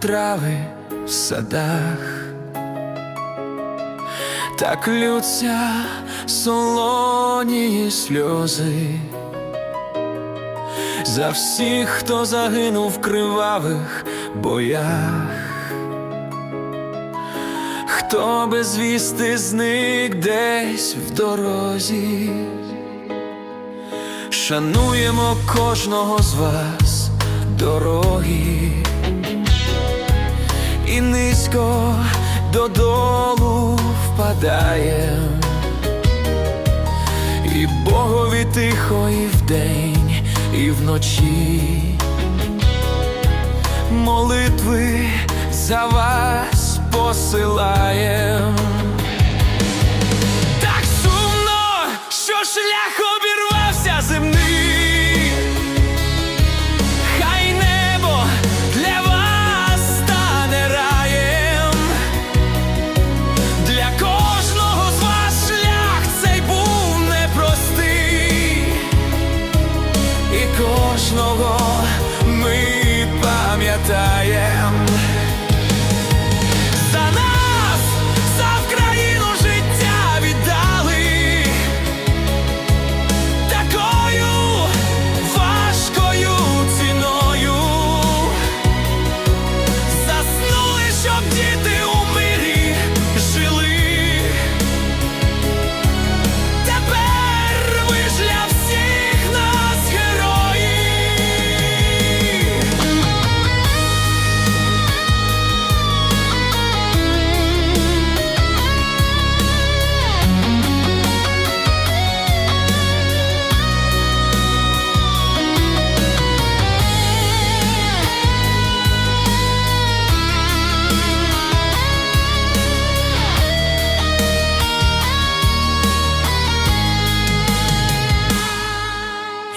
трави в садах, так лються солоні сльози. За всіх, хто загинув в кривавих боях, хто безвісти зник десь в дорозі. Шануємо кожного з вас дороги і низько додолу впадаєм, і Богові тихо і вдень, і вночі. Молитви за вас посилаєм. Die.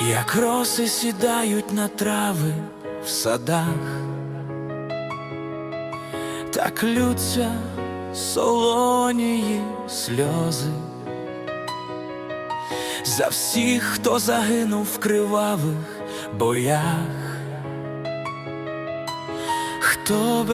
Як роси сідають на трави в садах, так лються солонії сльози. За всіх, хто загинув в кривавих боях, хто